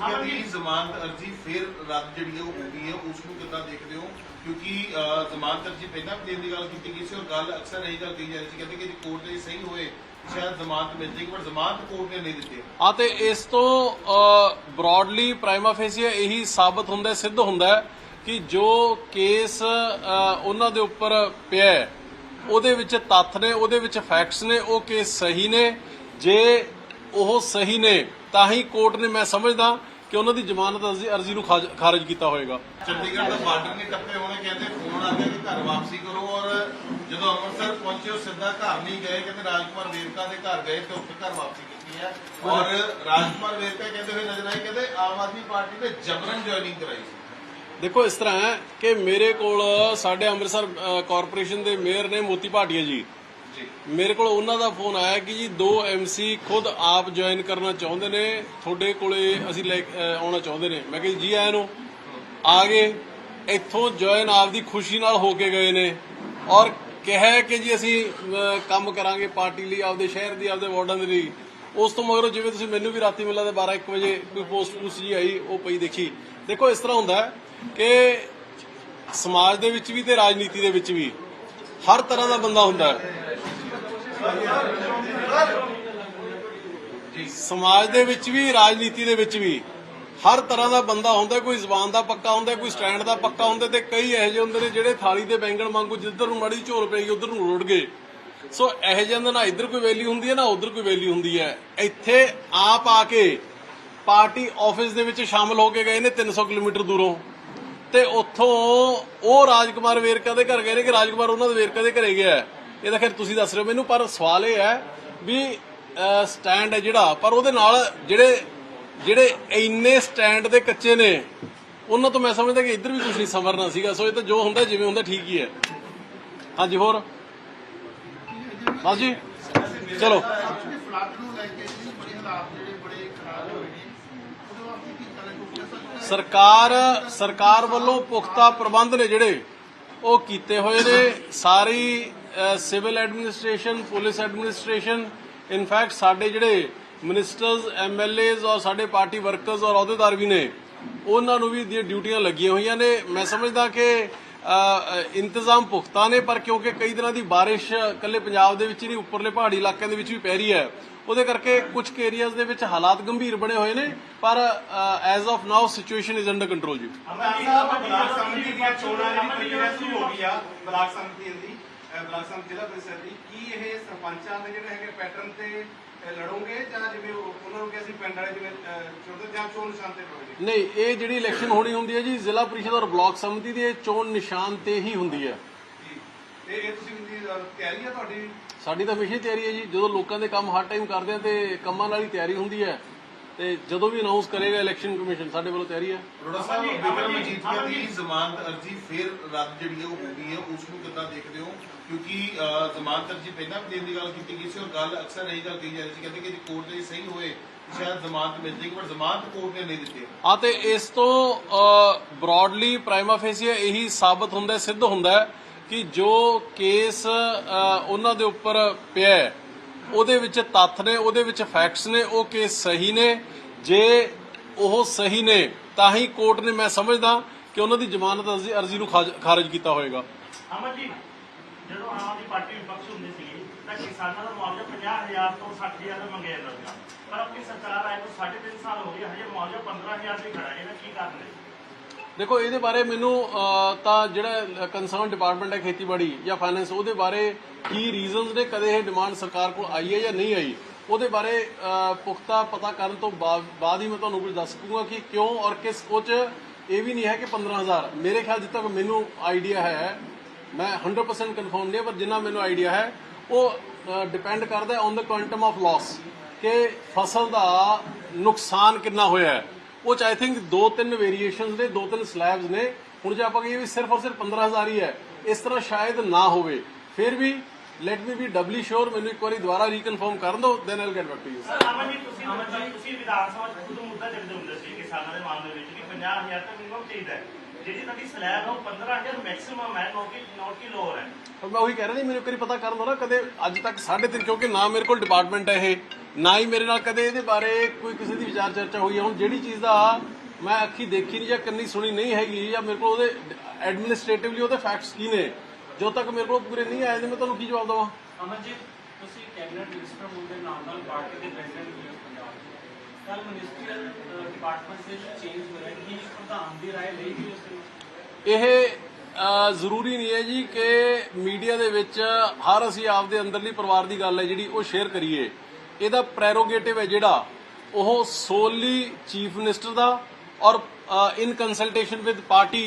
ਮਜੀਠੀਆ ਦੀ ਜ਼ਮਾਨਤ ਅਰਜ਼ੀ ਫਿਰ ਰੱਦ ਜਿਹੜੀ ਉਹ ਹੋ ਗਈ ਹੈ ਉਸ ਨੂੰ ਕਿੱਦਾਂ ਦੇਖਦੇ ਹੋ? ਕਿਉਂਕਿ ਜ਼ਮਾਨਤ ਅਰਜ਼ੀ ਪਹਿਲਾਂ ਵੀ ਦੇਣ ਦੀ ਗੱਲ ਕੀਤੀ ਗਈ ਸੀ ਔਰ ਗੱਲ ਅਕਸਰ ਇਹੀ ਗੱਲ ਕਹੀ ਜਾ ਰਹੀ ਸੀ ਕਹਿੰਦੇ ਕਿ ਜੇ ਕੋਰਟ ਦੇ ਸਹੀ ਹੋਏ ਸ਼ਾਇਦ ਜ਼ਮਾਨਤ ਮਿਲ ਜਾਏਗੀ ਪਰ ਜ਼ਮਾਨਤ ਕੋਰਟ ਨੇ ਨਹੀਂ ਦਿੱਤੀ। ਆ ਤੇ ਇਸ ਤੋਂ ਬ੍ਰੌਡਲੀ ਪ੍ਰਾਈਮਾ ਫੇਸੀਆ ਇਹੀ ਸਾਬਤ ਹੁੰਦਾ ਹੈ, ਸਿੱਧ ਹੁੰਦਾ ਹੈ ਕਿ ਜੋ ਕੇਸ ਉਹਨਾਂ ਦੇ ਉੱਪਰ ਪਿਆ ਉਹਦੇ ਵਿੱਚ ਤੱਥ ਨੇ ਉਹਦੇ ਵਿੱਚ ਫੈਕਟਸ ਨੇ ਉਹ ਕੇਸ ਸਹੀ ਨੇ। ਜੇ ਉਹ ਸਹੀ ਨੇ ਤਾਂ ਹੀ ਕੋਰਟ ਨੇ ਮੈਂ ਸਮਝਦਾ ਕਿ ਉਹਨਾਂ ਦੀ ਜ਼ਮਾਨਤ ਅਰਜ਼ੀ- ਅਰਜ਼ੀ ਨੂੰ ਖਾਜ- ਖਾਰਜ ਕੀਤਾ ਹੋਏਗਾ। ਚੰਡੀਗੜ੍ਹ ਦਾ ਬਾਰਡਰ ਨਹੀਂ ਟੱਪੇ ਹੋਣੇ ਕਹਿੰਦੇ ਫੋਨ ਆ ਗਿਆ ਕਿ ਘਰ ਵਾਪਸੀ ਕਰੋ ਔਰ ਜਦੋਂ ਅੰਮ੍ਰਿਤਸਰ ਪਹੁੰਚੇ ਉਹ ਸਿੱਧਾ ਘਰ ਨਹੀਂ ਗਏ ਕਹਿੰਦੇ ਰਾਜਕੁਮਾਰ ਵੇਰਕਾ ਦੇ ਘਰ ਗਏ ਤੇ ਉੱਥੇ ਘਰ ਵਾਪਸੀ ਕੀਤੀ ਹੈ। ਔਰ ਰਾਜਕੁਮਾਰ ਵੇਰਕਾ ਕਹਿੰਦੇ ਹੋਏ ਨਜ਼ਰ ਆਏ ਕਹਿੰਦੇ ਆਮ ਆਦਮੀ ਪਾਰਟੀ ਨੇ ਜਬਰਨ ਜੁਆਇਨਿੰਗ ਕਰਾਈ ਸੀ। ਦੇਖੋ ਇਸ ਤਰ੍ਹਾਂ ਹੈ ਕਿ ਮੇਰੇ ਕੋਲ ਸਾਡੇ ਅੰਮ੍ਰਿਤਸਰ ਅ, ਕਾਰਪੋਰੇਸ਼ਨ ਦੇ ਮੇਅਰ ਨੇ ਮੋਤੀ ਭਾਟੀਆ ਜੀ ਜੀ। ਮੇਰੇ ਕੋਲ ਉਹਨਾਂ ਦਾ ਫੋਨ ਆਇਆ ਕਿ ਜੀ ਦੋ ਐਮਸੀ ਖੁਦ ਆਪ ਜੁਆਇਨ ਕਰਨਾ ਚਾਹੁੰਦੇ ਨੇ ਤੁਹਾਡੇ ਕੋਲੇ ਅਸੀਂ ਲੈ ਕੇ, ਅਹ, ਆਉਣਾ ਚਾਹੁੰਦੇ ਨੇ। ਮੈਂ ਕਿਹਾ ਜੀ ਆਇਆਂ ਨੂੰ। ਆ ਗਏ। ਇੱਥੋਂ ਜੁਆਇਨ ਆਪਦੀ ਖੁਸ਼ੀ ਨਾਲ ਹੋ ਕੇ ਗਏ ਨੇ। ਔਰ ਕਿਹਾ ਕਿ ਜੀ ਅਸੀਂ ਅਹ, ਕੰਮ ਕਰਾਂਗੇ ਪਾਰਟੀ ਲਈ ਆਪਦੇ ਸ਼ਹਿਰ ਦੀ ਆਪਦੇ ਵਾਰਡਾਂ ਦੇ ਲਈ। ਉਸ ਤੋਂ ਮਗਰੋਂ ਜਿਵੇਂ ਤੁਸੀਂ ਮੈਨੂੰ ਵੀ ਰਾਤੀ ਮਿਲਾ ਦੇ 12 1 ਵਜੇ ਕੋਈ ਪੋਸਟ ਪੂਸ ਜੀ ਆਈ ਉਹ ਪਈ ਦੇਖੀ। ਦੇਖੋ ਇਸ ਤਰ੍ਹਾਂ ਹੁੰਦਾ ਹੈ ਕਿ ਸਮਾਜ ਦੇ ਵਿੱਚ ਵੀ ਤੇ ਰਾਜਨੀਤੀ ਦੇ ਵਿੱਚ ਵੀ ਹਰ ਤਰ੍ਹਾਂ ਦਾ ਬੰਦਾ ਹੁੰਦਾ ਹੈ। ਸਮਾਜ ਦੇ ਵਿੱਚ ਵੀ, ਰਾਜਨੀਤੀ ਦੇ ਵਿੱਚ ਵੀ ਹਰ ਤਰ੍ਹਾਂ ਦਾ ਬੰਦਾ ਹੁੰਦਾ ਕੋਈ ਜ਼ਬਾਨ ਦਾ ਪੱਕਾ ਹੁੰਦਾ ਕੋਈ ਸਟੈਂਡ ਦਾ ਪੱਕਾ ਹੁੰਦਾ ਤੇ ਕਈ ਇਹੋ ਜਿਹੇ ਹੁੰਦੇ ਨੇ ਜਿਹੜੇ ਥਾਲੀ ਦੇ ਬੈਂਗਣ ਵਾਂਗੂ ਜਿੱਧਰ ਨੂੰ ਮੜੀ ਝੋਲ ਪਏਗੀ ਉਧਰ ਨੂੰ ਰੋੜ ਗਏ। ਸੋ ਇਹੋ ਜਿਹੇ ਦੇ ਨਾ ਇੱਧਰ ਕੋਈ ਵੈਲਿਊ ਹੁੰਦੀ ਹੈ, ਨਾ ਉਧਰ ਕੋਈ ਵੈਲਿਊ ਹੁੰਦੀ ਹੈ। ਇੱਥੇ ਆਪ ਆ ਕੇ ਪਾਰਟੀ ਆਫਿਸ ਦੇ ਵਿੱਚ ਸ਼ਾਮਲ ਹੋ ਕੇ ਗਏ ਨੇ 300 ਕਿਲੋਮੀਟਰ ਦੂਰੋਂ। ਤੇ ਉੱਥੋਂ ਉਹ ਰਾਜਕੁਮਾਰ ਵੇਰਕਾ ਦੇ ਘਰ ਗਏ ਨੇ ਕਿ ਰਾਜਕੁਮਾਰ ਉਹਨਾਂ ਦੇ ਵੇਰਕਾ ਦੇ ਘਰੇ ਗਿਆ ਹੈ। ਇਹ ਤਾਂ ਖੈਰ ਤੁਸੀਂ ਦੱਸ ਰਹੇ ਹੋ ਮੈਨੂੰ, ਪਰ ਸਵਾਲ ਇਹ ਹੈ ਵੀ ਸਟੈਂਡ ਹੈ ਜਿਹੜਾ, ਪਰ ਉਹਦੇ ਨਾਲ ਜਿਹੜੇ ਜਿਹੜੇ ਇੰਨੇ ਸਟੈਂਡ ਦੇ ਕੱਚੇ ਨੇ, ਉਹਨਾਂ ਤੋਂ ਮੈਂ ਸਮਝਦਾ ਕਿ ਇੱਧਰ ਵੀ ਕੁਝ ਨਹੀਂ ਸਮਰਨਾ ਸੀਗਾ। ਸੋ ਇਹ ਤਾਂ ਜੋ ਹੁੰਦਾ, ਜਿਵੇਂ ਹੁੰਦਾ, ਠੀਕ ਹੀ ਹੈ। ਹਾਂਜੀ, ਹੋਰ? ਬਸ ਜੀ। ਚਲੋ। ਫਲੱਡ ਨੂੰ ਲੈ ਕੇ ਜੀ ਬੜੇ ਹਾਲਾਤ ਜਿਹੜੇ ਬੜੇ ਖਰਾਬ ਹੋਏ ਨੇ ਉਹਦੇ ਵਾਸਤੇ ਕੀ ਕਰਨਾ ਕਿਉਂਕਿ ਅਸਲ ਸਰਕਾਰ ਸਰਕਾਰ ਵੱਲੋਂ ਪੁਖਤਾ ਪ੍ਰਬੰਧ ਨੇ ਜਿਹੜੇ ਉਹ ਕੀਤੇ ਹੋਏ ਨੇ। ਸਾਰੀ civil administration, police administration in fact ਸਾਡੇ ਜਿਹੜੇ ਮਿਨਿਸਟਰਸ ਐਮਐਲਏਜ਼ ਔਰ ਸਾਡੇ ਪਾਰਟੀ ਵਰਕਰਸ ਔਰ ਅਹੁਦੇਦਾਰ ਵੀ ਨੇ, ਉਹਨਾਂ ਨੂੰ ਵੀ ਦੀਆਂ ਡਿਊਟੀਆਂ ਲੱਗੀਆਂ ਹੋਈਆਂ ਨੇ। ਮੈਂ ਸਮਝਦਾ ਕਿ ਇੰਤਜ਼ਾਮ ਪੁਖਤਾ ਨੇ, ਪਰ ਕਿਉਂਕਿ ਕਈ ਦਿਨਾਂ ਦੀ ਬਾਰਿਸ਼ ਕੱਲੇ ਪੰਜਾਬ ਦੇ ਵਿੱਚ ਹੀ ਨਹੀਂ, ਉੱਪਰਲੇ ਪਹਾੜੀ ਇਲਾਕਿਆਂ ਦੇ ਵਿੱਚ ਵੀ ਪੈ ਰਹੀ ਹੈ। ਉਹਦੇ ਕਰਕੇ ਕੁਝ ਏਰੀਆਜ਼ ਦੇ ਵਿੱਚ ਹਾਲਾਤ ਗੰਭੀਰ ਬਣੇ ਹੋਏ ਨੇ, ਪਰ as of now situation is under control ji. Amritsar Sahib block ਸੰਮਤੀ ਦੀਆਂ ਚੋਣਾਂ ਦੀ ਪ੍ਰਕਿਰਿਆ ਸ਼ੁਰੂ ਹੋ ਗਈ ਆ, ਬਲਾਕ ਸੰਮਤੀ ਦੀ ਅਹ ਬਲਾਕ ਸੰਮਤੀ ਜ਼ਿਲ੍ਹਾ ਪ੍ਰੀਸ਼ਦ ਦੀ। ਕੀ ਇਹ ਸਰਪੰਚਾਂ ਦੇ ਜਿਹੜੇ ਹੈਗੇ ਪੈਟਰਨ ਤੇ ਅਹ ਲੜੋਗੇ ਜਾਂ ਜਿਵੇਂ ਉਹ- ਉਹਨਾਂ ਨੂੰ ਕਿ ਅਸੀਂ ਪਿੰਡ ਵਾਲੇ ਜਿਵੇਂ ਚੁਣਦੇ ਜਾਂ ਚੋਣ ਨਿਸ਼ਾਨ ਤੇ ਲੜੋਗੇ? ਨਹੀਂ ਇਹ ਜਿਹੜੀ ਇਲੈਕਸ਼ਨ ਹੋਣੀ ਹੁੰਦੀ ਹੈ ਜੀ ਜ਼ਿਲ੍ਹਾ ਪ੍ਰੀਸ਼ਦ ਔਰ ਬਲਾਕ ਸੰਮਤੀ ਦੀ ਇਹ ਚੋਣ ਨਿਸ਼ਾਨ ਤੇ ਹੀ ਹੁੰਦੀ ਹੈ। ਜੀ। ਤੇ ਇਹ ਤੁਸੀਂ ਤਿਆਰੀ ਆ ਤੁਹਾਡੀ? ਸਾਡੀ ਤਾਂ ਹਮੇਸ਼ਾ ਹੀ ਤਿਆਰੀ ਹੈ ਜੀ ਜਦੋਂ ਲੋਕਾਂ ਦੇ ਕੰਮ ਹਰ ਟਾਈਮ ਕਰਦੇ ਆ ਤੇ ਕੰਮਾਂ ਨਾਲ ਹੀ ਤਿਆਰੀ ਹੁੰਦੀ ਹੈ। ਤੇ ਜਦੋਂ ਵੀ ਅਨਾਉਂਸ ਕਰੇਗਾ ਇਲੈਕਸ਼ਨ ਕਮਿਸ਼ਨ ਸਾਡੇ ਵੱਲੋਂ ਤਿਆਰੀ ਹੈ। ਅਰੋੜਾ ਸਾਹਿਬ ਵਿਕਰਮ ਮਜੀਠੀਆ ਦੀ ਜ਼ਮਾਨਤ ਅਰਜ਼ੀ ਫਿਰ ਰੱਦ ਜਿਹੜੀ ਹੈ ਉਹ ਹੋ ਗਈ ਹੈ ਉਸ ਨੂੰ ਕਿੱਦਾਂ ਦੇਖਦੇ ਹੋ? ਕਿਉਂਕਿ ਜ਼ਮਾਨਤ ਅਰਜ਼ੀ ਪਹਿਲਾਂ ਵੀ ਦੇਣ ਦੀ ਗੱਲ ਕੀਤੀ ਗਈ ਸੀ ਔਰ ਗੱਲ ਅਕਸਰ ਇਹੀ ਗੱਲ ਕਹੀ ਜਾ ਰਹੀ ਸੀ। ਕਹਿੰਦੇ ਕਿ ਜੇ ਕੋਰਟ ਦੇ ਸਹੀ ਹੋਏ ਸ਼ਾਇਦ ਜ਼ਮਾਨਤ ਮਿਲ ਜਾਏਗੀ ਪਰ ਜ਼ਮਾਨਤ ਕੋਰਟ ਨੇ ਨਹੀਂ ਦਿੱਤੀ। ਆ ਤੇ ਇਸ ਤੋਂ ਬ੍ਰੌਡਲੀ ਪ੍ਰਾਈਮਾ ਫੇਸੀਆ ਇਹੀ ਸਾਬਤ ਹੁੰਦਾ ਹੈ, ਸਿੱਧ ਹੁੰਦਾ ਹੈ ਕਿ ਜੋ ਕੇਸ ਉਹਨਾਂ ਦੇ ਉੱਪਰ ਪਿਆ ਹੈ, ਉਹਦੇ ਵਿੱਚ ਤੱਥ ਨੇ ਉਹਦੇ ਵਿੱਚ ਫੈਕਟਸ ਨੇ ਉਹ ਕੇਸ ਸਹੀ ਨੇ। ਜੇ ਉਹ ਸਹੀ ਨੇ ਤਾਂ ਹੀ ਕੋਰਟ ਨੇ ਮੈਂ ਸਮਝਦਾ ਕਿ ਉਹਨਾਂ ਦੀ ਜ਼ਮਾਨਤ ਅਰਜ਼ੀ- ਨੂੰ ਖਾਰਜ ਕੀਤਾ ਜੀ ਜਦੋਂ ਆਮ ਆਦਮੀ ਪਾਰਟੀ ਵਿਪਕਸ਼ ਹੁੰਦੀ ਸੀ ਤਾਂ ਕਿਸਾਨਾਂ ਦਾ ਮੁਆਵਜ਼ਾ 50000 ਤੋਂ 60000 ਦਾ ਮੰਗਿਆ ਜਾਂਦਾ ਸੀਗਾ। ਪਰ ਆਪਣੀ ਸਰਕਾਰ ਆਏ ਤੋਂ 3.5 ਸਾਲ ਹੋ ਗਏ ਹਜੇ ਮੁਆਵਜ਼ਾ 15000 ਤੇ ਖੜਾ ਹੈ ਇਹਦਾ ਕੀ ਕਾਰਨ ਹੈ? ਦੇਖੋ ਇਹਦੇ ਬਾਰੇ ਮੈਨੂੰ ਅਹ, ਤਾਂ ਜਿਹੜਾ ਕੰਸਰਨ ਡਿਪਾਰਟਮੈਂਟ ਹੈ ਖੇਤੀਬਾੜੀ ਜਾਂ ਫਾਈਨੈਂਸ ਉਹਦੇ ਬਾਰੇ ਕੀ ਰੀਜ਼ਨਸ ਨੇ ਕਦੇ ਇਹ ਡਿਮਾਂਡ ਸਰਕਾਰ ਕੋਲ ਆਈ ਹੈ ਜਾਂ ਨਹੀਂ ਆਈ? ਉਹਦੇ ਬਾਰੇ ਪੁਖਤਾ ਪਤਾ ਕਰਨ ਤੋਂ ਬਾਅਦ ਹੀ ਮੈਂ ਤੁਹਾਨੂੰ ਕੁਝ ਦੱਸ ਸਕੂੰਗਾ ਕਿ ਕਿਉਂ ਔਰ ਕਿਸ ਕੋਚ ਇਹ ਵੀ ਨਹੀਂ ਹੈ ਕਿ 15000 ਮੇਰੇ ਖਿਆਲ ਜਿੱਥੇ ਤੱਕ ਮੈਨੂੰ ਆਈਡੀਆ ਹੈ ਮੈਂ 100% ਕਨਫਰਮ ਨਹੀਂ, ਪਰ ਜਿੰਨਾ ਮੈਨੂੰ ਆਈਡੀਆ ਹੈ, ਉਹ ਡਿਪੈਂਡ ਕਰਦਾ on the quantum of loss ਕਿ ਫਸਲ ਦਾ ਨੁਕਸਾਨ ਕਿੰਨਾ ਹੋਇਆ ਹੈ। ਉਹ ਚ ਆਈ ਥਿੰਕ ਦੋ ਤਿੰਨ ਵੇਰੀਏਸ਼ਨਸ ਨੇ, ਦੋ ਤਿੰਨ ਸਲੈਬਸ ਨੇ। ਹੁਣ ਜੇ ਆਪਾਂ ਕਹੀਏ ਵੀ ਸਿਰਫ ਔਰ ਸਿਰਫ 15000 ਹੀ ਹੈ, ਇਸ ਤਰ੍ਹਾਂ ਸ਼ਾਇਦ ਨਾ ਹੋਵੇ। ਫਿਰ ਵੀ ਲੈਟ ਮੀ ਬੀ ਡਬਲੀ ਸ਼ੋਰ ਮੈਨੂੰ ਇੱਕ ਵਾਰੀ ਦੁਬਾਰਾ ਰੀਕਨਫਰਮ ਕਰਨ ਦਿਓ then I'll get back to you Amar ji, ਤੁਸੀਂ ਤੁਸੀਂ ਵਿਧਾਨ ਸਭਾ 'ਚ ਖੁਦ ਮੁੱਦਾ ਚੱਕਦੇ ਹੁੰਦੇ ਸੀ ਕਿਸਾਨਾਂ ਦੇ ਮਾਮਲੇ ਵਿੱਚ ਕਿ 50000 ਤੱਕ ਮਿਨੀਮਮ ਚਾਹੀਦਾ ਹੈ। ਜਿਹੜੀ ਤੁਹਾਡੀ ਸਲੈਬ ਹੈ ਉਹ 15000 ਮੈਕਸਿਮਮ ਹੈ ਨੋਟ ਕੀ ਨੋਟ ਕੀ ਲੋਅਰ ਹੈ। ਪਰ ਮੈਂ ਉਹੀ ਕਹਿ ਰਿਹਾ ਨਹੀਂ ਮੈਨੂੰ ਇੱਕ ਵਾਰੀ ਪਤਾ ਕਰਨ ਦਿਓ ਨਾ ਕਦੇ ਅੱਜ ਤੱਕ 3.5 ਕਿਉਂਕਿ ਨਾ ਮੇਰੇ ਕੋਲ ਡਿਪਾਰਟਮੈਂਟ ਹੈ ਇਹ ਨਾ ਹੀ ਮੇਰੇ ਨਾਲ ਕਦੇ ਇਹਦੇ ਬਾਰੇ ਕੋਈ ਕਿਸੇ ਦੀ ਵਿਚਾਰ ਚਰਚਾ ਹੋਈ ਹੈ। ਹੁਣ ਜਿਹੜੀ ਚੀਜ਼ ਦਾ ਮੈਂ ਅੱਖੀ ਦੇਖੀ ਨਹੀਂ ਜਾਂ ਕੰਨੀ ਸੁਣੀ ਨਹੀਂ ਹੈਗੀ ਜਾਂ ਮੇਰੇ ਕੋਲ ਉਹਦੇ ਐਡਮਿਨਿਸਟ੍ਰੇਟਿਵਲੀ ਉਹਦੇ ਫੈਕਟਸ ਕੀ ਨੇ ਜੋ ਤੱਕ ਮੇਰੇ ਕੋਲ ਪੂਰੇ ਨਹੀਂ ਆਏ ਮੈਂ ਤੁਹਾਨੂੰ ਕੀ ਜਵਾਬ ਦਵਾਂ? ਅਮਰਜੀਤ ਤੁਸੀਂ ਕੈਬਨਿਟ ਮਿਨਿਸਟਰ ਹੋਣ ਦੇ ਨਾਲ ਨਾਲ ਪਾਰਟੀ ਦੇ ਪ੍ਰੈਜ਼ੀਡੈਂਟ ਵੀ ਹੋ। ਪੰਜਾਬ ਕੱਲ ਮਿਨਿਸਟਰੀਅਲ ਡਿਪਾਰਟਮੈਂਟ ਦੇ ਵਿੱਚ ਚੇਂਜ ਹੋਇਆ ਕਿ ਪ੍ਰਧਾਨ ਦੀ رائے ਲਈ ਗਈ ਉਸ ਦੇ ਵਿੱਚ ਇਹ ਅ, ਜ਼ਰੂਰੀ ਨਹੀਂ ਹੈ ਜੀ ਕਿ ਮੀਡੀਆ ਦੇ ਵਿੱਚ ਹਰ ਅਸੀਂ ਆਪਦੇ ਅੰਦਰਲੀ ਪਰਿਵਾਰ ਦੀ ਗੱਲ ਹੈ ਜਿਹੜੀ ਉਹ ਸ਼ੇਅਰ ਕਰੀਏ ਇਹਦਾ ਪ੍ਰੈਰੋਗੇਟਿਵ ਹੈ ਜਿਹੜਾ ਉਹ ਸੋਲੀ ਚੀਫ ਮਿਨਿਸਟਰ ਦਾ ਔਰ in consultation with party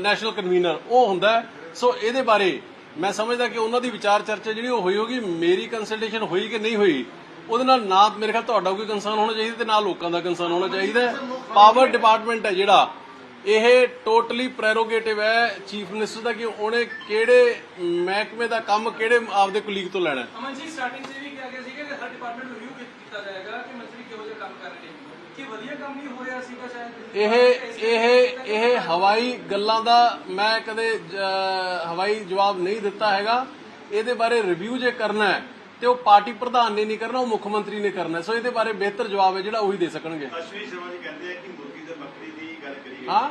national convener ਉਹ ਹੁੰਦਾ ਹੈ। ਸੋ ਇਹਦੇ ਬਾਰੇ ਮੈਂ ਸਮਝਦਾ ਕਿ ਉਹਨਾਂ ਦੀ ਵਿਚਾਰ ਚਰਚਾ ਜਿਹੜੀ ਉਹ ਹੋਈ ਹੋਗੀ ਮੇਰੀ ਕੰਸਲਟੇਸ਼ਨ ਹੋਈ ਕਿ ਨਹੀਂ ਹੋਈ ਉਹਦੇ ਨਾਲ ਨਾ ਮੇਰੇ ਖਿਆਲ ਤੁਹਾਡਾ ਕੋਈ ਕੰਸਰਨ ਹੋਣਾ ਚਾਹੀਦਾ ਤੇ ਨਾ ਲੋਕਾਂ ਦਾ ਕੰਸਰਨ ਹੋਣਾ ਚਾਹੀਦਾ। ਪਾਵਰ ਡਿਪਾਰਟਮੈਂਟ ਹੈ ਜਿਹੜਾ। ਇਹ ਟੋਟਲੀ ਪ੍ਰੈਰੋਗੇਟਿਵ ਹੈ ਚੀਫ ਮਿਨਿਸਟਰ ਦਾ ਕਿ ਉਹਨੇ ਕਿਹੜੇ ਮਹਿਕਮੇ ਦਾ ਕੰਮ ਕਿਹੜੇ ਆਪਦੇ ਕੁਲੀਗ ਤੋਂ ਲੈਣਾ ਹੈ। ਅਮਨ ਜੀ ਸਟਾਰਟਿੰਗ से भी ਕਿਹਾ ਗਿਆ ਸੀਗਾ ਕਿ ਹਰ ਡਿਪਾਰਟਮੈਂਟ ਰਿਵਿਊ ਕੀਤਾ ਜਾਏਗਾ ਕਿ ਮੰਤਰੀ ਕਿਹੋ ਜਿਹਾ ਕੰਮ ਕਰ ਰਹੇ ਨੇ। ਕੀ ਵਧੀਆ ਕੰਮ ਨਹੀਂ ਹੋ ਰਿਹਾ ਸੀਗਾ ਸ਼ਾਇਦ ਇਹ ਇਹ ਇਹ ਹਵਾਈ ਗੱਲਾਂ ਦਾ ਮੈਂ ਕਦੇ ਹਵਾਈ ਜਵਾਬ ਨਹੀਂ ਦਿੱਤਾ ਹੈਗਾ। ਇਹਦੇ ਬਾਰੇ ਰਿਵਿਊ ਜੇ ਕਰਨਾ ਹੈ ਤੇ ਉਹ ਪਾਰਟੀ ਪ੍ਰਧਾਨ ਨੇ ਨਹੀਂ ਕਰਨਾ ਉਹ ਮੁੱਖ ਮੰਤਰੀ ਨੇ ਕਰਨਾ। ਸੋ ਇਹਦੇ ਬਾਰੇ ਬਿਹਤਰ ਜਵਾਬ ਹੈ ਜਿਹੜਾ ਉਹੀ ਦੇ ਸਕਣਗੇ ਅਸ਼ਵਨੀ ਸ਼ਰਮਾ ਜੀ ਕਹਿੰਦੇ ਆ ਕਿ ਮੁਰਗੀ ਤੇ ਬੱਕਰੀ ਦੀ ਗੱਲ ਕਰੀ ਗਈ ਹਾਂ?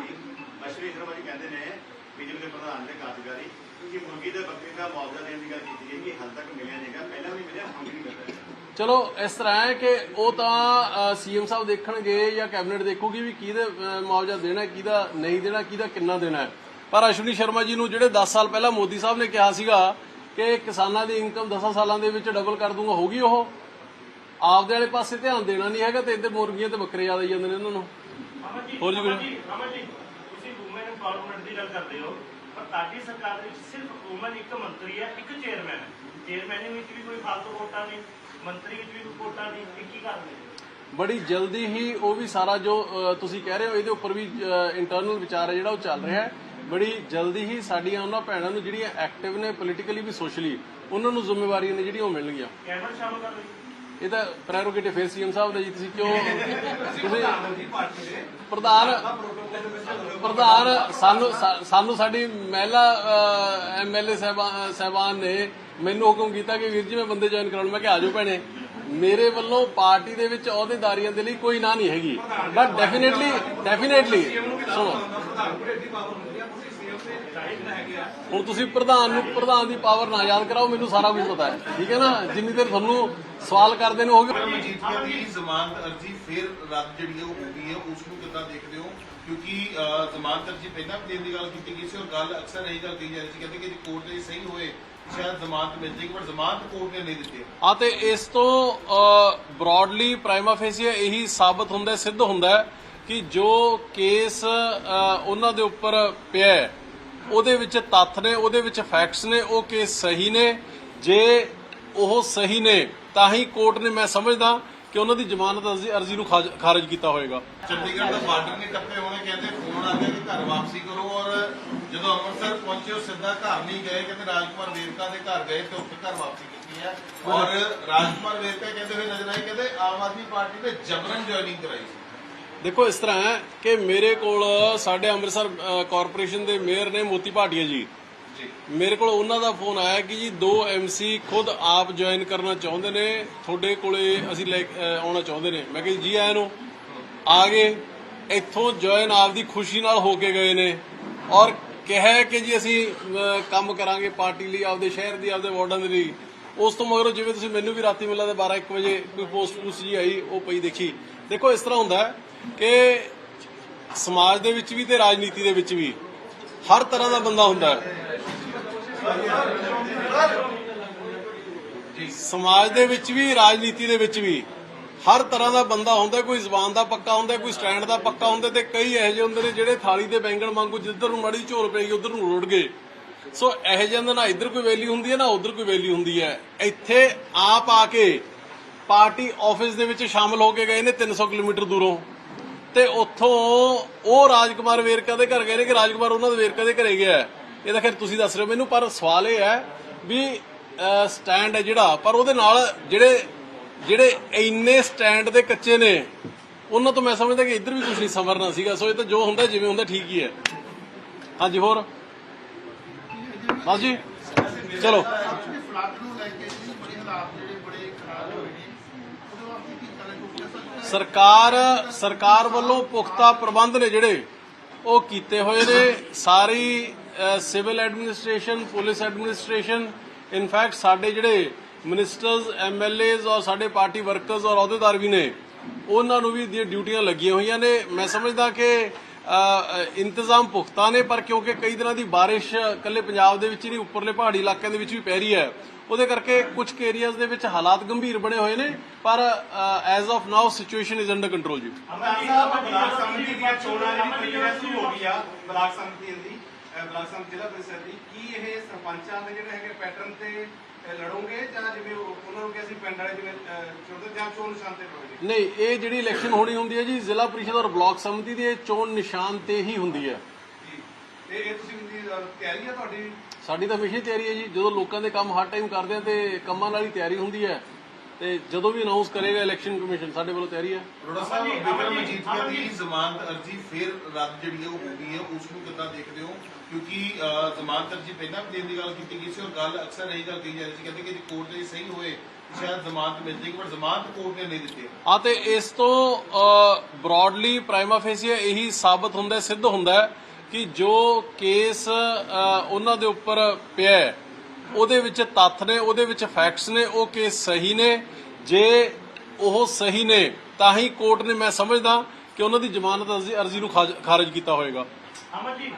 ਅਸ਼ਵਨੀ ਸ਼ਰਮਾ ਜੀ ਕਹਿੰਦੇ ਨੇ ਬੀਜੇਪੀ ਦੇ ਪ੍ਰਧਾਨ ਦੇ ਕਾਰਜਕਾਰੀ ਕਿ ਮੁਰਗੀ ਤੇ ਬੱਕਰੀ ਦਾ ਮੁਆਵਜ਼ਾ ਦੇਣ ਦੀ ਗੱਲ ਕੀਤੀ ਗਈ ਕਿ ਹਾਲ ਤੱਕ ਮਿਲਿਆ ਨਹੀਂਗਾ ਪਹਿਲਾਂ ਵੀ ਮਿਲਿਆ ਹੁਣ ਵੀ ਨਹੀਂ ਮਿਲ ਰਿਹਾ ਚਲੋ ਇਸ ਤਰ੍ਹਾਂ ਹੈ ਕਿ ਉਹ ਤਾਂ ਸੀਐਮ ਸਾਹਿਬ ਦੇਖਣਗੇ ਜਾਂ ਕੈਬਨਿਟ ਦੇਖੂਗੀ ਵੀ ਕਿਹਦੇ ਮੁਆਵਜ਼ਾ ਦੇਣਾ ਹੈ, ਕਿਹਦਾ ਨਹੀਂ ਦੇਣਾ ਕਿਹਦਾ ਕਿੰਨਾ ਦੇਣਾ ਹੈ। ਪਰ ਅਸ਼ਵਨੀ ਸ਼ਰਮਾ ਜੀ ਨੂੰ ਜਿਹੜੇ 10 ਸਾਲ ਪਹਿਲਾਂ ਮੋਦੀ ਸਾਹਿਬ ਨੇ ਕਿਹਾ ਸੀਗਾ ਕਿ ਕਿਸਾਨਾਂ ਦੀ ਇਨਕਮ 10 ਸਾਲਾਂ ਦੇ ਵਿੱਚ ਡਬਲ ਕਰ ਦੂੰਗਾ ਹੋਗੀ ਉਹ? ਆਪਦੇ ਵਾਲੇ ਪਾਸੇ ਧਿਆਨ ਦੇਣਾ ਨਹੀਂ ਹੈਗਾ ਤੇ ਇੱਧਰ ਮੁਰਗੀਆਂ ਤੇ ਬੱਕਰੇ ਜ਼ਿਆਦਾ ਜਾਂਦੇ ਨੇ ਇਹਨਾਂ ਨੂੰ। ਹੋਰ ਜੀ ਕੋਈ? ਜੀ ਅਮਨ ਜੀ ਤੁਸੀਂ ਵੂਮਨ ਐਮਪਾਵਰਮੈਂਟ ਦੀ ਗੱਲ ਕਰਦੇ ਹੋ ਪਰ ਤੁਹਾਡੀ ਸਰਕਾਰ ਦੇ ਵਿੱਚ ਸਿਰਫ ਵੂਮਨ ਇੱਕ ਮੰਤਰੀ ਹੈ ਇੱਕ ਚੇਅਰਮੈਨ ਹੈ। ਚੇਅਰਮੈਨ ਵਿੱਚ ਵੀ ਕੋਈ ਫਾਲਤੂ ਵੋਟਾਂ ਨਹੀਂ ਮੰਤਰੀ ਵਿੱਚ ਵੀ ਕੋਈ ਵੋਟਾਂ ਨਹੀਂ ਇਹ ਕੀ ਕਰ ਰਹੇ ਬੜੀ ਜਲਦੀ ਹੀ ਉਹ ਵੀ ਸਾਰਾ ਜੋ ਤੁਸੀਂ ਕਹਿ ਰਹੇ ਹੋ ਇਹਦੇ ਉੱਪਰ ਵੀ ਇੰਟਰਨਲ ਵਿਚਾਰ ਹੈ ਜਿਹੜਾ ਉਹ ਚੱਲ ਰਿਹਾ ਹੈ। ਬੜੀ ਜਲਦੀ ਹੀ ਸਾਡੀਆਂ ਉਹਨਾਂ ਭੈਣਾਂ ਨੂੰ ਜਿਹੜੀਆਂ ਐਕਟਿਵ ਨੇ ਪੋਲੀਟੀਕਲੀ ਵੀ ਸੋਸ਼ਲੀ ਉਹਨਾਂ ਨੂੰ ਜ਼ਿੰਮੇਵਾਰੀਆਂ ਨੇ ਜਿਹੜੀਆਂ ਉਹ ਮਿਲਣਗੀਆਂ। ਕੈਬਨਿਟ ਸ਼ਾਮਲ ਕਰ ਲਈ। ਇਹ ਤਾਂ ਪ੍ਰੈਰੋਗੇਟਿਵ ਫੇਸ ਸੀਐਮ ਸਾਹਿਬ ਦਾ ਜੀ ਤੁਸੀਂ ਕਿਉਂ ਤੁਸੀਂ ਪ੍ਰਧਾਨ ਪ੍ਰਧਾਨ ਸਾਨੂੰ ਸਾਨੂੰ ਸਾਡੀ ਮਹਿਲਾ ਐਮਐਲਏ ਸਾਹਿਬਾਨ ਨੇ ਮੈਨੂੰ ਹੁਕਮ ਕੀਤਾ ਕਿ ਵੀਰ ਜੀ ਮੈਂ ਬੰਦੇ ਜੁਆਇਨ ਕਰਾਉਣ। ਮੈਂ ਕਿਹਾ ਆਜੋ ਭੈਣੇ। ਮੇਰੇ ਵੱਲੋਂ ਪਾਰਟੀ ਦੇ ਵਿੱਚ ਅਹੁਦੇਦਾਰੀਆਂ ਦੇ ਲਈ ਕੋਈ ਨਾ ਨਹੀਂ ਹੈਗੀ। ਬਟ ਡੈਫੀਨਿਟਲੀ ਡੈਫੀਨਿਟਲੀ ਸੁਣੋ। ਹੁਣ ਤੁਸੀਂ ਪ੍ਰਧਾਨ ਨੂੰ ਪ੍ਰਧਾਨ ਦੀ ਪਾਵਰ ਨਾ ਯਾਦ ਕਰਾਓ ਮੈਨੂੰ ਸਾਰਾ ਕੁਝ ਪਤਾ ਹੈ। ਠੀਕ ਹੈ ਨਾ? ਜਿੰਨੀ ਦੇਰ ਤੁਹਾਨੂੰ ਸਵਾਲ ਕਰਦੇ ਨੇ ਹੋਗੇ ਮਜੀਠੀਆ ਦੀ ਜ਼ਮਾਨਤ ਅਰਜ਼ੀ ਫਿਰ ਰੱਦ ਜਿਹੜੀ ਹੈ ਉਹ ਹੋ ਗਈ ਹੈ। ਉਸ ਨੂੰ ਕਿੱਦਾਂ ਦੇਖਦੇ ਹੋ? ਕਿਉਂਕਿ ਜ਼ਮਾਨਤ ਅਰਜ਼ੀ ਪਹਿਲਾਂ ਵੀ ਦੇਣ ਦੀ ਗੱਲ ਕੀਤੀ ਗਈ ਸੀ ਔਰ ਗੱਲ ਅਕਸਰ ਇਹੀ ਗੱਲ ਕਹੀ ਜਾਂਦੀ ਸੀ ਕਹਿੰਦੇ ਕਿ ਕੋਰਟ ਦੇ ਸਹੀ ਹੋਏ ਸ਼ਾਇਦ ਜ਼ਮਾਨਤ ਮਿਲ ਜੇਗੀ ਪਰ ਜ਼ਮਾਨਤ ਕੋਰਟ ਨੇ ਨਹੀਂ ਦਿੱਤੀ। ਆ ਤੇ ਇਸ ਤੋਂ ਬ੍ਰੌਡਲੀ ਪ੍ਰਾਈਮਾ ਫੇਸੀਆ ਇਹੀ ਸਾਬਤ ਹੁੰਦਾ ਸਿੱਧ ਹੁੰਦਾ ਕਿ ਜੋ ਕੇਸ ਉਹਨਾਂ ਦੇ ਉੱਪਰ ਪਿਆ ਹੈ, ਉਹਦੇ ਵਿੱਚ ਤੱਥ ਨੇ, ਉਹਦੇ ਵਿੱਚ ਫੈਕਟਸ ਨੇ, ਉਹ ਕੇਸ ਸਹੀ ਨੇ। ਜੇ ਉਹ ਸਹੀ ਨੇ, ਤਾਂ ਹੀ ਕੋਰਟ ਨੇ ਮੈਂ ਸਮਝਦਾ ਕਿ ਉਹਨਾਂ ਦੀ ਜ਼ਮਾਨਤ ਅਰਜ਼ੀ ਨੂੰ ਖਾਰਜ ਕੀਤਾ ਹੋਏਗਾ। ਚੰਡੀਗੜ੍ਹ ਦਾ ਬਾਰਡਰ ਨਹੀਂ ਟੱਪੇ ਹੋਣੇ ਕਹਿੰਦੇ ਫੋਨ ਆ ਗਿਆ ਕਿ ਘਰ ਵਾਪਸੀ ਕਰੋ ਔਰ ਜਦੋਂ ਅੰਮ੍ਰਿਤਸਰ ਪਹੁੰਚੇ ਉਹ ਸਿੱਧਾ ਘਰ ਨਹੀਂ ਗਏ, ਕਹਿੰਦੇ ਰਾਜਕੁਮਾਰ ਵੇਰਕਾ ਦੇ ਘਰ ਗਏ ਤੇ ਉੱਥੇ ਘਰ ਵਾਪਸੀ ਕੀਤੀ ਹੈ। ਔਰ ਰਾਜਕੁਮਾਰ ਵੇਰਕਾ ਕਹਿੰਦੇ ਹੋਏ ਨਜ਼ਰ ਆਏ, ਕਹਿੰਦੇ ਆਮ ਆਦਮੀ ਪਾਰਟੀ ਨੇ ਜਬਰਨ ਜੁਆਇਨਿੰਗ ਕਰਾਈ ਸੀ। ਦੇਖੋ ਇਸ ਤਰ੍ਹਾਂ ਹੈ ਕਿ ਮੇਰੇ ਕੋਲ ਸਾਡੇ ਅੰਮ੍ਰਿਤਸਰ ਕਾਰਪੋਰੇਸ਼ਨ ਦੇ ਮੇਅਰ ਨੇ ਮੋਤੀ ਭਾਟੀਆ ਜੀ। ਜੀ। ਮੇਰੇ ਕੋਲ ਉਹਨਾਂ ਦਾ ਫੋਨ ਆਇਆ ਕਿ ਜੀ ਦੋ ਐਮਸੀ ਖੁਦ ਆਪ ਜੁਆਇਨ ਕਰਨਾ ਚਾਹੁੰਦੇ ਨੇ। ਤੁਹਾਡੇ ਕੋਲੇ ਅਸੀਂ ਲੈ ਆਉਣਾ ਚਾਹੁੰਦੇ ਨੇ। ਮੈਂ ਕਿਹਾ ਜੀ ਆਇਆਂ ਨੂੰ। ਆ ਗਏ। ਇੱਥੋਂ ਜੁਆਇਨ ਆਪਦੀ ਖੁਸ਼ੀ ਨਾਲ ਹੋ ਕੇ ਗਏ ਨੇ। ਔਰ ਕਿਹਾ ਕਿ ਜੀ ਅਸੀਂ ਕੰਮ ਕਰਾਂਗੇ ਪਾਰਟੀ ਲਈ ਆਪਦੇ ਸ਼ਹਿਰ ਦੀ ਆਪਦੇ ਵਾਰਡਾਂ ਦੇ ਲਈ। ਉਸ ਤੋਂ ਮਗਰੋਂ ਜਿਵੇਂ ਤੁਸੀਂ ਮੈਨੂੰ ਵੀ ਰਾਤੀ ਮਿਲਾ ਦੇ 12 1 ਵਜੇ ਕੋਈ ਪੋਸਟ ਪੂਸ ਜੀ ਆਈ ਉਹ ਪਈ ਦੇਖੀ। ਦੇਖੋ ਇਸ ਤਰ੍ਹਾਂ ਹੁੰਦਾ ਹੈ। ਕਿ ਸਮਾਜ ਦੇ ਵਿੱਚ ਵੀ ਤੇ ਰਾਜਨੀਤੀ ਦੇ ਵਿੱਚ ਵੀ ਹਰ ਤਰ੍ਹਾਂ ਦਾ ਬੰਦਾ ਹੁੰਦਾ ਹੈ। ਸਮਾਜ ਦੇ ਵਿੱਚ ਵੀ, ਰਾਜਨੀਤੀ ਦੇ ਵਿੱਚ ਵੀ ਹਰ ਤਰ੍ਹਾਂ ਦਾ ਬੰਦਾ ਹੁੰਦਾ ਕੋਈ ਜ਼ਬਾਨ ਦਾ ਪੱਕਾ ਹੁੰਦਾ ਕੋਈ ਸਟੈਂਡ ਦਾ ਪੱਕਾ ਹੁੰਦਾ ਤੇ ਕਈ ਇਹੋ ਜਿਹੇ ਹੁੰਦੇ ਨੇ ਜਿਹੜੇ ਥਾਲੀ ਦੇ ਬੈਂਗਣ ਵਾਂਗੂ ਜਿੱਧਰ ਨੂੰ ਮੜੀ ਝੋਲ ਪਏਗੀ ਉਧਰ ਨੂੰ ਰੁੜ ਗਏ। ਸੋ ਇਹੋ ਜਿਹੇ ਨਾ ਇੱਧਰ ਕੋਈ ਵੈਲਿਊ ਹੁੰਦੀ ਹੈ, ਨਾ ਉਧਰ ਕੋਈ ਵੈਲਿਊ ਹੁੰਦੀ ਹੈ। ਇੱਥੇ ਆਪ ਆ ਕੇ ਪਾਰਟੀ ਆਫਿਸ ਦੇ ਵਿੱਚ ਸ਼ਾਮਲ ਹੋ ਕੇ ਗਏ ਨੇ 300 ਕਿਲੋਮੀਟਰ ਦੂਰੋਂ। ਤੇ ਉੱਥੋਂ ਉਹ ਰਾਜਕੁਮਾਰ ਵੇਰਕਾ ਦੇ ਘਰ ਗਏ ਨੇ ਕਿ ਰਾਜਕੁਮਾਰ ਉਹਨਾਂ ਦੇ ਵੇਰਕਾ ਦੇ ਘਰੇ ਗਿਆ ਇਹ ਤਾਂ ਖੈਰ ਤੁਸੀਂ ਦੱਸ ਰਹੇ ਹੋ। ਮੈਨੂੰ ਪਰ ਸਵਾਲ ਇਹ ਹੈ ਵੀ ਸਟੈਂਡ ਹੈ ਜਿਹੜਾ, ਪਰ ਉਹਦੇ ਨਾਲ ਜਿਹੜੇ ਜਿਹੜੇ ਇੰਨੇ ਸਟੈਂਡ ਦੇ ਕੱਚੇ ਨੇ, ਉਹਨਾਂ ਤੋਂ ਮੈਂ ਸਮਝਦਾ ਕਿ ਇੱਧਰ ਵੀ ਕੁਝ ਨਹੀਂ ਸਮਰਨਾ ਸੀਗਾ। ਸੋ ਇਹ ਤਾਂ ਜੋ ਹੁੰਦਾ, ਜਿਵੇਂ ਹੁੰਦਾ, ਠੀਕ ਹੀ ਹੈ। ਹਾਂਜੀ, ਹੋਰ? ਬਸ ਜੀ ਚਲੋ ਫਲੱਡ ਨੂੰ ਲੈ ਕੇ ਜੀ, ਬੜੇ ਹਾਲਾਤ ਜਿਹੜੇ ਬੜੇ ਖਰਾਬ ਹੋਏ ਨੇ। ਸਰਕਾਰ ਸਰਕਾਰ ਵੱਲੋਂ ਪੁਖਤਾ ਪ੍ਰਬੰਧ ਨੇ ਜਿਹੜੇ ਉਹ ਕੀਤੇ ਹੋਏ ਨੇ। ਸਾਰੀ civil administration, police administration in fact ਸਾਡੇ ਜਿਹੜੇ ਮਿਨਿਸਟਰਸ ਐਮਐਲਏਜ਼ ਔਰ ਸਾਡੇ ਪਾਰਟੀ ਵਰਕਰਸ ਔਰ ਅਹੁਦੇਦਾਰ ਵੀ ਨੇ, ਉਹਨਾਂ ਨੂੰ ਵੀ ਦੀਆਂ ਡਿਊਟੀਆਂ ਲੱਗੀਆਂ ਹੋਈਆਂ ਨੇ। ਮੈਂ ਸਮਝਦਾ ਕਿ ਇੰਤਜ਼ਾਮ ਪੁਖਤਾ ਨੇ, ਪਰ ਕਿਉਂਕਿ ਕਈ ਦਿਨਾਂ ਦੀ ਬਾਰਿਸ਼ ਕੱਲੇ ਪੰਜਾਬ ਦੇ ਵਿੱਚ ਹੀ ਨਹੀਂ, ਉੱਪਰਲੇ ਪਹਾੜੀ ਇਲਾਕਿਆਂ ਦੇ ਵਿੱਚ ਵੀ ਪੈ ਰਹੀ ਹੈ। ਉਹਦੇ ਕਰਕੇ ਕੁਝ ਏਰੀਆਜ਼ ਦੇ ਵਿੱਚ ਹਾਲਾਤ ਗੰਭੀਰ ਬਣੇ ਹੋਏ ਨੇ, ਪਰ as of now situation is under control ji. Amar Sahib block ਸੰਮਤੀ ਦੀਆਂ ਚੋਣਾਂ ਜਿਹੜੀ ਪ੍ਰਕਿਰਿਆ ਸ਼ੁਰੂ ਹੋ ਗਈ ਆ, ਬਲਾਕ ਸੰਮਤੀ ਦੀ ਬਲਾਕ ਸੰਮਤੀ ਜ਼ਿਲ੍ਹਾ ਪ੍ਰੀਸ਼ਦ ਦੀ, ਕੀ ਇਹ ਸਰਪੰਚਾਂ ਦੇ ਜਿਹੜੇ ਹੈਗੇ ਪੈਟਰਨ ਤੇ ਲੜੋਗੇ ਜਾਂ ਜਿਵੇਂ ਉਹ- ਉਹਨਾਂ ਨੂੰ ਕਿ ਅਸੀਂ ਪਿੰਡ ਵਾਲੇ ਜਿਵੇਂ ਅਹ, ਚੁਣਦੇ ਜਾਂ ਚੋਣ ਨਿਸ਼ਾਨ ਤੇ ਲੜੋਗੇ? ਨਹੀਂ ਇਹ ਜਿਹੜੀ ਇਲੈਕਸ਼ਨ ਹੋਣੀ ਹੁੰਦੀ ਹੈ ਜੀ ਜ਼ਿਲ੍ਹਾ ਪ੍ਰੀਸ਼ਦ ਔਰ ਬਲਾਕ ਸੰਮਤੀ ਦੀ ਇਹ ਚੋਣ ਨਿਸ਼ਾਨ ਤੇ ਹੀ ਹੁੰਦੀ ਹੈ। ਜੀ। ਤੇ ਇਹ ਤੁਸੀਂ ਦੀ ਅਹ, ਤਿਆਰੀ ਤੁਹਾਡੀ? ਸਾਡੀ ਤਾਂ ਹਮੇਸ਼ਾ ਹੀ ਤਿਆਰੀ ਹੈ ਜੀ ਜਦੋਂ ਲੋਕਾਂ ਦੇ ਕੰਮ ਹਰ ਟਾਈਮ ਕਰਦੇ ਆ ਤੇ ਕੰਮਾਂ ਨਾਲ ਹੀ ਤਿਆਰੀ ਹੁੰਦੀ ਹੈ। ਤੇ ਜਦੋਂ ਵੀ ਅਨਾਉਂਸ ਕਰੇਗਾ ਇਲੈਕਸ਼ਨ ਕਮਿਸ਼ਨ ਸਾਡੇ ਵੱਲੋਂ ਤਿਆਰੀ ਹੈ। ਅਰੋੜਾ ਸਾਹਿਬ ਵਿਕਰਮ ਮਜੀਠੀਆ ਦੀ ਜ਼ਮਾਨਤ ਅਰਜੀ ਫਿਰ ਰੱਦ ਜਿਹੜੀ ਹੈ ਉਹ ਹੋ ਗਈ ਹੈ ਉਸ ਨੂੰ ਕਿੱਦਾਂ ਦੇਖਦੇ ਹੋ? ਕਿਉਂਕਿ ਜ਼ਮਾਨਤ ਅਰਜੀ ਪਹਿਲਾਂ ਵੀ ਦੇਣ ਦੀ ਗੱਲ ਕੀਤੀ ਗਈ ਸੀ ਔਰ ਗੱਲ ਅਕਸਰ ਇਹੀ ਗੱਲ ਕਹੀ ਜਾ ਰਹੀ ਸੀ ਕਹਿੰਦੇ ਕਿ ਜੇ ਕੋਰਟ ਦੇ ਸਹੀ ਹੋਏ ਸ਼ਾਇਦ ਜ਼ਮਾਨਤ ਮਿਲ ਜੇਗੀ ਪਰ ਜ਼ਮਾਨਤ ਕੋਰਟ ਨੇ ਨਹੀਂ ਦਿੱਤੀ। ਆ ਤੇ ਇਸ ਤੋਂ ਬ੍ਰੌਡਲੀ ਪ੍ਰਾਈਮਾ ਫੇਸੀਆ ਇਹੀ ਸਾਬਤ ਹੁੰਦਾ ਹੈ, ਸਿੱਧ ਹੁੰਦਾ ਹੈ ਕਿ ਜੋ ਕੇਸ ਉਹਨਾਂ ਦੇ ਉੱਪਰ ਪਿਆ ਹੈ, ਉਹਦੇ ਵਿੱਚ ਤੱਥ ਨੇ ਉਹਦੇ ਵਿੱਚ ਫੈਕਟਸ ਨੇ ਉਹ ਕੇਸ ਸਹੀ ਨੇ ਜੇ ਉਹ ਸਹੀ ਨੇ ਤਾਂ ਹੀ ਕੋਰਟ ਨੇ ਮੈਂ ਸਮਝਦਾ ਕਿ ਉਹਨਾਂ ਦੀ ਜ਼ਮਾਨਤ ਅਰਜ਼ੀ- ਨੂੰ ਖਾਰਜ ਕੀਤਾ ਜੀ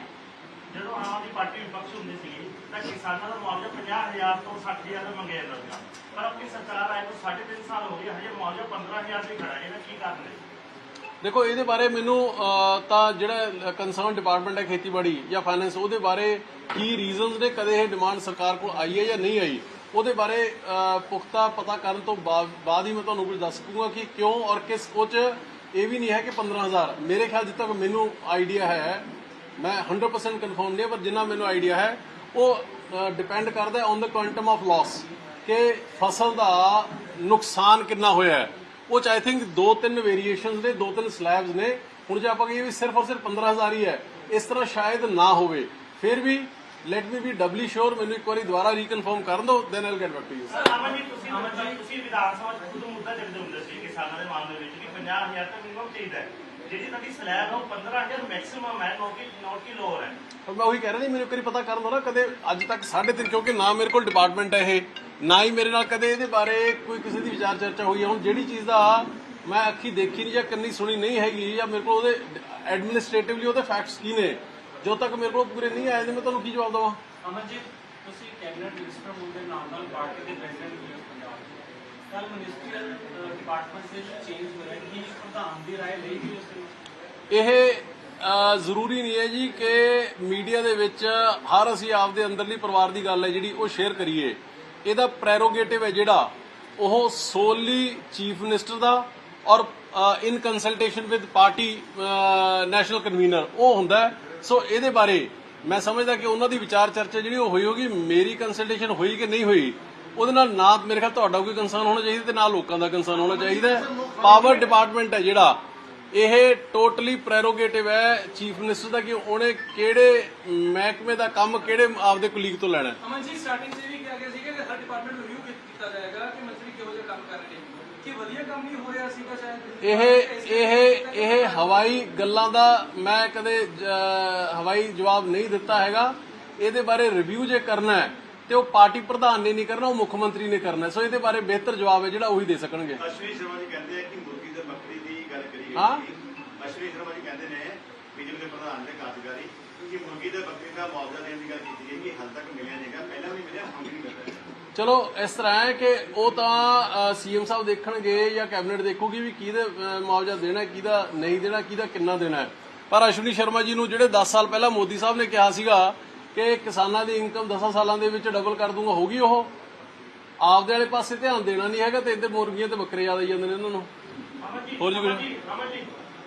ਜਦੋਂ ਆਮ ਆਦਮੀ ਪਾਰਟੀ ਵਿਪਕਸ਼ ਹੁੰਦੀ ਸੀਗੀ ਤਾਂ ਕਿਸਾਨਾਂ ਦਾ ਮੁਆਵਜ਼ਾ 50000 ਤੋਂ 60000 ਦਾ ਮੰਗਿਆ ਜਾਂਦਾ ਸੀਗਾ ਪਰ ਆਪਣੀ ਸਰਕਾਰ ਆਏ ਤੋਂ 3.5 ਸਾਲ ਹੋ ਗਏ, ਹਜੇ ਮੁਆਵਜ਼ਾ 15000 ਤੇ ਖੜਾ ਹੈ, ਇਹਦਾ ਕੀ ਕਾਰਨ ਹੈ? ਦੇਖੋ, ਇਹਦੇ ਬਾਰੇ ਮੈਨੂੰ ਤਾਂ ਜਿਹੜਾ ਕੰਸਰਨ ਡਿਪਾਰਟਮੈਂਟ ਹੈ ਖੇਤੀਬਾੜੀ ਜਾਂ ਫਾਈਨੈਂਸ ਉਹਦੇ ਬਾਰੇ ਕੀ ਰੀਜ਼ਨਸ ਨੇ, ਕਦੇ ਇਹ ਡਿਮਾਂਡ ਸਰਕਾਰ ਕੋਲ ਆਈ ਹੈ ਜਾਂ ਨਹੀਂ ਆਈ, ਉਹਦੇ ਬਾਰੇ ਪੁਖਤਾ ਪਤਾ ਕਰਨ ਤੋਂ ਬਾਅਦ ਹੀ ਮੈਂ ਤੁਹਾਨੂੰ ਕੁਝ ਦੱਸ ਸਕੂੰਗਾ ਕਿ ਕਿਉਂ ਔਰ ਕਿਸ ਕੁਝ ਇਹ ਵੀ ਨਹੀਂ ਹੈ ਕਿ 15000 ਮੇਰੇ ਖਿਆਲ ਜਿੱਥੇ ਤੱਕ ਮੈਨੂੰ ਆਈਡੀਆ ਹੈ ਮੈਂ 100% ਕਨਫਰਮ ਨਹੀਂ, ਪਰ ਜਿੰਨਾ ਮੈਨੂੰ ਆਈਡੀਆ ਹੈ, ਉਹ ਡਿਪੈਂਡ ਕਰਦਾ on the quantum of loss ਕਿ ਫਸਲ ਦਾ ਨੁਕਸਾਨ ਕਿੰਨਾ ਹੋਇਆ ਹੈ। ਉਹ ਚ ਆਈ ਥਿੰਕ ਦੋ ਤਿੰਨ ਵੇਰੀਏਸ਼ਨਸ ਨੇ ਦੋ ਤਿੰਨ ਸਲੈਬਸ ਨੇ। ਹੁਣ ਜੇ ਆਪਾਂ ਕਹੀਏ ਵੀ ਸਿਰਫ ਔਰ ਸਿਰਫ 15000 ਹੀ ਹੈ, ਇਸ ਤਰ੍ਹਾਂ ਸ਼ਾਇਦ ਨਾ ਹੋਵੇ। ਫਿਰ ਵੀ ਲੈਟ ਮੀ ਬੀ ਡਬਲੀ ਸ਼ੋਰ ਮੈਨੂੰ ਇੱਕ ਵਾਰੀ ਦੁਬਾਰਾ ਰੀਕਨਫਰਮ ਕਰਨ ਦਿਓ then I'll get back to you sir Amar ji, ਤੁਸੀਂ ਤੁਸੀਂ ਵਿਧਾਨ ਸਭਾ 'ਚ ਖੁਦ ਮੁੱਦਾ ਚੱਕਦੇ ਹੁੰਦੇ ਸੀ ਕਿਸਾਨਾਂ ਦੇ ਮਾਮਲੇ ਵਿੱਚ ਕਿ 50000 ਤੱਕ ਮਿਨੀਮਮ ਚਾਹੀਦਾ ਹੈ। ਜਿਹੜੀ ਤੁਹਾਡੀ ਸਲੈਬ ਹੈ ਉਹ 15000 ਮੈਕਸਿਮਮ ਹੈ ਨੋਟ ਕੀ ਨੋਟ ਕੀ ਲੋਅਰ ਹੈ। ਪਰ ਮੈਂ ਉਹੀ ਕਹਿ ਰਿਹਾ ਨਹੀਂ ਮੈਨੂੰ ਇੱਕ ਵਾਰੀ ਪਤਾ ਕਰਨ ਦੋ ਨਾ ਕਦੇ ਅੱਜ ਤੱਕ ਸਾਢੇ ਤਿੰਨ ਕਿਉਂਕਿ ਨਾ ਮੇਰੇ ਕੋਲ ਡਿਪਾਰਟਮੈਂਟ ਹੈ ਇਹ ਨਾ ਹੀ ਮੇਰੇ ਨਾਲ ਕਦੇ ਇਹਦੇ ਬਾਰੇ ਕੋਈ ਕਿਸੇ ਦੀ ਵਿਚਾਰ ਚਰਚਾ ਹੋਈ ਹੈ। ਹੁਣ ਜਿਹੜੀ ਚੀਜ਼ ਦਾ ਮੈਂ ਅੱਖੀ ਦੇਖੀ ਨਹੀਂ ਜਾਂ ਕੰਨੀ ਸੁਣੀ ਨਹੀਂ ਹੈਗੀ ਜਾਂ ਮੇਰੇ ਕੋਲ ਉਹਦੇ ਐਡਮਿਨਿਸਟ੍ਰੇਟਿਵਲੀ ਉਹਦੇ ਫੈਕਟਸ ਕੀ ਨੇ ਜਦੋਂ ਤੱਕ ਮੇਰੇ ਕੋਲ ਪੂਰੇ ਨਹੀਂ ਆਏ ਤੇ ਮੈਂ ਤੁਹਾਨੂੰ ਕੀ ਜਵਾਬ ਦੇਵਾਂ? ਅਮਰਜੀਤ ਤੁਸੀਂ ਕੈਬਨਿਟ ਮਿਨਿਸਟਰ ਹੋਣ ਦੇ ਨਾਲ ਨਾਲ ਪਾਰਟੀ ਦੇ ਪ੍ਰੈਜ਼ੀਡੈਂਟ ਵੀ ਹੋ। ਪੰਜਾਬ ਕੱਲ ਮਿਨਿਸਟਰੀਅਲ ਡਿਪਾਰਟਮੈਂਟ ਦੇ ਚੇਂਜ ਹੋਇਆ ਕਿ ਪ੍ਰਧਾਨ ਦੀ رائے ਲਈ ਗਈ ਉਸ ਨੂੰ ਇਹ ਅ, ਜ਼ਰੂਰੀ ਨਹੀਂ ਹੈ ਜੀ ਕਿ ਮੀਡੀਆ ਦੇ ਵਿੱਚ ਹਰ ਅਸੀਂ ਆਪਦੇ ਅੰਦਰਲੀ ਪਰਿਵਾਰ ਦੀ ਗੱਲ ਹੈ ਜਿਹੜੀ ਉਹ ਸ਼ੇਅਰ ਕਰੀਏ ਇਹਦਾ ਪ੍ਰੈਰੋਗੇਟਿਵ ਹੈ ਜਿਹੜਾ ਉਹ ਸੋਲੀ ਚੀਫ ਮਿਨਿਸਟਰ ਦਾ ਔਰ in consultation with party national convener ਉਹ ਹੁੰਦਾ ਹੈ। ਸੋ ਇਹਦੇ ਬਾਰੇ ਮੈਂ ਸਮਝਦਾ ਕਿ ਉਹਨਾਂ ਦੀ ਵਿਚਾਰ ਚਰਚਾ ਜਿਹੜੀ ਉਹ ਹੋਈ ਹੋਗੀ ਮੇਰੀ ਕੰਸਲਟੇਸ਼ਨ ਹੋਈ ਕਿ ਨਹੀਂ ਹੋਈ ਉਹਦੇ ਨਾਲ ਨਾ ਮੇਰੇ ਖਿਆਲ ਤੁਹਾਡਾ ਕੋਈ ਕੰਸਰਨ ਹੋਣਾ ਚਾਹੀਦਾ ਤੇ ਨਾ ਲੋਕਾਂ ਦਾ ਕੰਸਰਨ ਹੋਣਾ ਚਾਹੀਦਾ। ਪਾਵਰ ਡਿਪਾਰਟਮੈਂਟ ਹੈ ਜਿਹੜਾ। ਇਹ ਟੋਟਲੀ ਪ੍ਰੈਰੋਗੇਟਿਵ ਹੈ ਚੀਫ ਮਿਨਿਸਟਰ ਦਾ ਕਿ ਉਹਨੇ ਕਿਹੜੇ ਮਹਿਕਮੇ ਦਾ ਕੰਮ ਕਿਹੜੇ ਆਪਦੇ ਕੁਲੀਗ ਤੋਂ ਲੈਣਾ ਹੈ। ਅਮਨ ਜੀ ਸਟਾਰਟਿੰਗ ਸੇ ਵੀ ਕਿਹਾ ਗਿਆ ਸੀਗਾ ਕਿ ਹਰ ਡਿਪਾਰਟਮੈਂਟ ਰਿਵਿਊ ਕੀਤਾ ਜਾਏਗਾ ਕਿ ਮੰਤਰੀ ਕਿਹੋ ਜਿਹਾ ਕੰਮ ਕਰ ਰਹੇ ਨੇ। ਕਿ ਵਧੀਆ ਕੰਮ ਨਹੀਂ ਹੋ ਰਿਹਾ ਸੀਗਾ ਸ਼ਾਇਦ। ਇਹ ਇਹ ਇਹ ਹਵਾਈ ਗੱਲਾਂ ਦਾ ਮੈਂ ਕਦੇ ਹਵਾਈ ਜਵਾਬ ਨਹੀਂ ਦਿੱਤਾ ਹੈਗਾ। ਇਹਦੇ ਬਾਰੇ ਰਿਵਿਊ ਜੇ ਕਰਨਾ ਹੈ ਤੇ ਉਹ ਪਾਰਟੀ ਪ੍ਰਧਾਨ ਨੇ ਨਹੀਂ ਕਰਨਾ ਉਹ ਮੁੱਖ ਮੰਤਰੀ ਨੇ ਕਰਨਾ। ਸੋ ਇਹਦੇ ਬਾਰੇ ਬਿਹਤਰ ਜਵਾਬ ਹੈ ਜਿਹੜਾ ਉਹੀ ਦੇ ਸਕਣਗੇ ਅਸ਼ਵਨੀ ਸ਼ਰਮਾ ਜੀ ਕਹਿੰਦੇ ਆ ਕਿ ਮੁਰਗੀ ਤੇ ਬੱਕਰੀ ਦੀ ਗੱਲ ਕਰੀ ਹਾਂ। ਅਸ਼ਵਨੀ ਸ਼ਰਮਾ ਜੀ ਕਹਿੰਦੇ ਨੇ ਬੀਜੇਪੀ ਦੇ ਪ੍ਰਧਾਨ ਦੇ ਕਾਰਜਕਾਰੀ ਕਿ ਮੁਰਗੀ ਤੇ ਬੱਕਰੀ ਦਾ ਮੁਆਵਜ਼ਾ ਦੇਣ ਦੀ ਗੱਲ ਕੀਤੀ ਗਈ ਕਿ ਹਾਲ ਤੱਕ ਮਿਲਿਆ ਨਹੀਂਗਾ ਪਹਿਲਾਂ ਵੀ ਮਿਲਿਆ ਹੁਣ ਵੀ ਨਹੀਂ ਮਿਲ ਰਿਹਾ ਚਲੋ ਇਸ ਤਰ੍ਹਾਂ ਹੈ ਕਿ ਉਹ ਤਾਂ ਸੀਐਮ ਸਾਹਿਬ ਦੇਖਣਗੇ ਜਾਂ ਕੈਬਨਿਟ ਦੇਖੂਗੀ ਵੀ ਕਿਹਦੇ ਮੁਆਵਜ਼ਾ ਦੇਣਾ ਹੈ, ਕਿਹਦਾ ਨਹੀਂ ਦੇਣਾ ਕਿਹਦਾ ਕਿੰਨਾ ਦੇਣਾ ਹੈ ਪਰ ਅਸ਼ਵਨੀ ਸ਼ਰਮਾ ਜੀ ਨੂੰ ਜਿਹੜੇ 10 ਸਾਲ ਪਹਿਲਾਂ ਮੋਦੀ ਸਾਹਿਬ ਨੇ ਕਿਹਾ ਸੀਗਾ ਕਿ ਕਿਸਾਨਾਂ ਦੀ ਇਨਕਮ 10 ਸਾਲਾਂ ਦੇ ਵਿੱਚ ਡਬਲ ਕਰ ਦੂੰਗਾ ਹੋਗੀ ਉਹ? ਆਪਦੇ ਵਾਲੇ ਪਾਸੇ ਧਿਆਨ ਦੇਣਾ ਨਹੀਂ ਹੈਗਾ ਤੇ ਇੱਧਰ ਮੁਰਗੀਆਂ ਤੇ ਬੱਕਰੇ ਜ਼ਿਆਦਾ ਜਾਂਦੇ ਨੇ ਇਹਨਾਂ ਨੂੰ। ਹੋਰ ਜੀ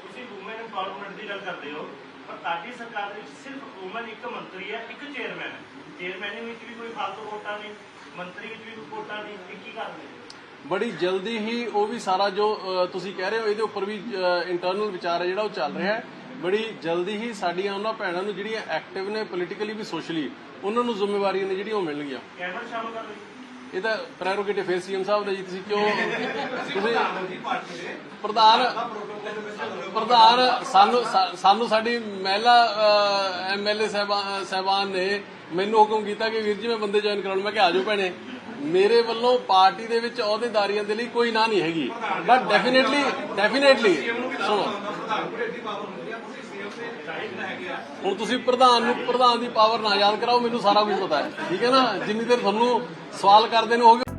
ਤੁਸੀਂ ਵੂਮਨ ਇੰਪਾਵਰਮੈਂਟ ਦੀ ਗੱਲ ਕਰਦੇ ਹੋ ਪਰ ਤੁਹਾਡੀ ਸਰਕਾਰ ਦੇ ਵਿੱਚ ਸਿਰਫ ਵੂਮਨ ਇੱਕ ਮੰਤਰੀ ਹੈ ਇੱਕ ਚੇਅਰਮੈਨ ਹੈ। ਚੇਅਰਮੈਨ ਵਿੱਚ ਵੀ ਕੋਈ ਫਾਲਤੂ ਕੋਟਾ ਨਹੀਂ ਮੰਤਰੀ ਵਿੱਚ ਵੀ ਕੋਈ ਕੋਟਾ ਨਹੀਂ ਇਹ ਕੀ ਕਾਰਨ ਹੈ? ਬੜੀ ਜਲਦੀ ਹੀ ਉਹ ਵੀ ਸਾਰਾ ਜੋ ਤੁਸੀਂ ਕਹਿ ਰਹੇ ਹੋ ਇਹਦੇ ਉੱਪਰ ਵੀ ਇੰਟਰਨਲ ਵਿਚਾਰ ਹੈ ਜਿਹੜਾ ਉਹ ਚੱਲ ਰਿਹਾ ਹੈ। ਬੜੀ ਜਲਦੀ ਹੀ ਸਾਡੀਆਂ ਉਹਨਾਂ ਭੈਣਾਂ ਨੂੰ ਜਿਹੜੀਆਂ ਐਕਟਿਵ ਨੇ ਪੋਲੀਟੀਕਲੀ ਵੀ ਸੋਸ਼ਲੀ ਉਹਨਾਂ ਨੂੰ ਜ਼ਿੰਮੇਵਾਰੀਆਂ ਨੇ ਜਿਹੜੀਆਂ ਉਹ ਮਿਲਣਗੀਆਂ। ਕੈਬਨਿਟ ਸ਼ਾਮਲ ਕਰ ਲਈ ਇਹ ਤਾਂ ਪ੍ਰੈਰੋਗੇਟਿਵ ਫਿਰ ਸੀਐਮ ਸਾਹਿਬ ਦਾ ਜੀ ਤੁਸੀਂ ਕਿਉਂ ਤੁਸੀਂ ਪ੍ਰਧਾਨ ਪ੍ਰਧਾਨ ਸਾਨੂੰ ਸਾਨੂੰ ਸਾਡੀ ਮਹਿਲਾ ਐਮਐਲਏ ਸਾਹਿਬਾਨ ਸਾਹਿਬਾਨ ਨੇ ਮੈਨੂੰ ਹੁਕਮ ਕੀਤਾ ਕਿ ਵੀਰ ਜੀ ਮੈਂ ਬੰਦੇ ਜੁਆਇਨ ਕਰਾਉਣ। ਮੈਂ ਕਿਹਾ ਆਜੋ ਭੈਣੇ। ਮੇਰੇ ਵੱਲੋਂ ਪਾਰਟੀ ਦੇ ਵਿੱਚ ਅਹੁਦੇਦਾਰੀਆਂ ਦੇ ਲਈ ਕੋਈ ਨਾ ਨਹੀਂ ਹੈਗੀ। ਬਟ ਡੈਫੀਨਿਟਲੀ ਡੈਫੀਨਿਟਲੀ ਸੁਣੋ। ਹੁਣ ਤੁਸੀਂ ਪ੍ਰਧਾਨ ਨੂੰ, ਪ੍ਰਧਾਨ ਦੀ ਪਾਵਰ ਨਾ ਯਾਦ ਕਰਾਓ, ਮੈਨੂੰ ਸਾਰਾ ਕੁਝ ਪਤਾ ਹੈ। ਠੀਕ ਹੈ ਨਾ? ਜਿੰਨੀ ਦੇਰ ਤੁਹਾਨੂੰ ਸਵਾਲ ਕਰਦੇ ਨੇ ਹੋਗੇ